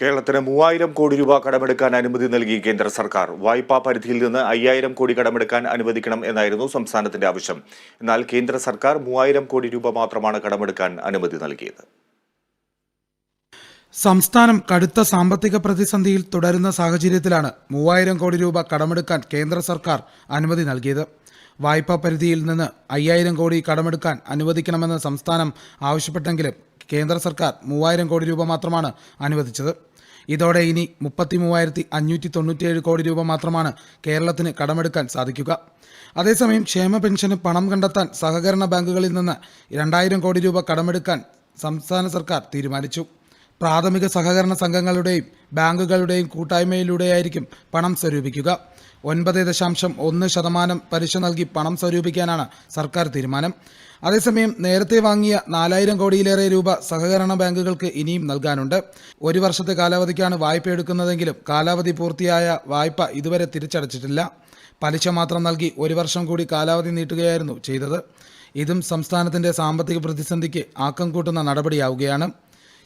കേരളത്തിന് മൂവായിരം കോടി രൂപ കടമെടുക്കാൻ അനുമതി നൽകി കേന്ദ്ര സർക്കാർ. വായ്പാ പരിധിയിൽ നിന്ന് അയ്യായിരം കോടി കടമെടുക്കാൻ അനുവദിക്കണം എന്നായിരുന്നു സംസ്ഥാനത്തിന്റെ ആവശ്യം. എന്നാൽ കേന്ദ്ര സർക്കാർ മൂവായിരം കോടി രൂപ മാത്രമാണ് കടമെടുക്കാൻ അനുമതി നൽകിയത്. സംസ്ഥാനം കടുത്ത സാമ്പത്തിക പ്രതിസന്ധിയിൽ തുടരുന്ന സാഹചര്യത്തിലാണ് മൂവായിരം കോടി രൂപ കടമെടുക്കാൻ കേന്ദ്ര സർക്കാർ അനുമതി നൽകിയത്. വായ്പാ പരിധിയിൽ നിന്ന് അയ്യായിരം കോടി കടമെടുക്കാൻ അനുവദിക്കണമെന്ന് സംസ്ഥാനം ആവശ്യപ്പെട്ടെങ്കിലും കേന്ദ്ര സർക്കാർ മൂവായിരം കോടി രൂപ മാത്രമാണ് അനുവദിച്ചത്. ഇതോടെ ഇനി മുപ്പത്തി മൂവായിരത്തി അഞ്ഞൂറ്റി തൊണ്ണൂറ്റിയേഴ് കോടി രൂപ മാത്രമാണ് കേരളത്തിന് കടമെടുക്കാൻ സാധിക്കുക. അതേസമയം ക്ഷേമ പെൻഷന് പണം കണ്ടെത്താൻ സഹകരണ ബാങ്കുകളിൽ നിന്ന് രണ്ടായിരം കോടി രൂപ കടമെടുക്കാൻ സംസ്ഥാന സർക്കാർ തീരുമാനിച്ചു. പ്രാഥമിക സഹകരണ സംഘങ്ങളുടെയും ബാങ്കുകളുടെയും കൂട്ടായ്മയിലൂടെയായിരിക്കും പണം സ്വരൂപിക്കുക. ഒൻപത് ദശാംശം ഒന്ന് ശതമാനം പലിശ നൽകി പണം സ്വരൂപിക്കാനാണ് സർക്കാർ തീരുമാനം. അതേസമയം നേരത്തെ വാങ്ങിയ നാലായിരം കോടിയിലേറെ രൂപ സഹകരണ ബാങ്കുകൾക്ക് ഇനിയും നൽകാനുണ്ട്. ഒരു വർഷത്തെ കാലാവധിക്കാണ് വായ്പ എടുക്കുന്നതെങ്കിലും കാലാവധി പൂർത്തിയായ വായ്പ ഇതുവരെ തിരിച്ചടച്ചിട്ടില്ല. പലിശ മാത്രം നൽകി ഒരു വർഷം കൂടി കാലാവധി നീട്ടുകയായിരുന്നു ചെയ്തത്. ഇതും സംസ്ഥാനത്തിന്റെ സാമ്പത്തിക പ്രതിസന്ധിക്ക് ആക്കം കൂട്ടുന്ന നടപടിയാവുകയാണ്.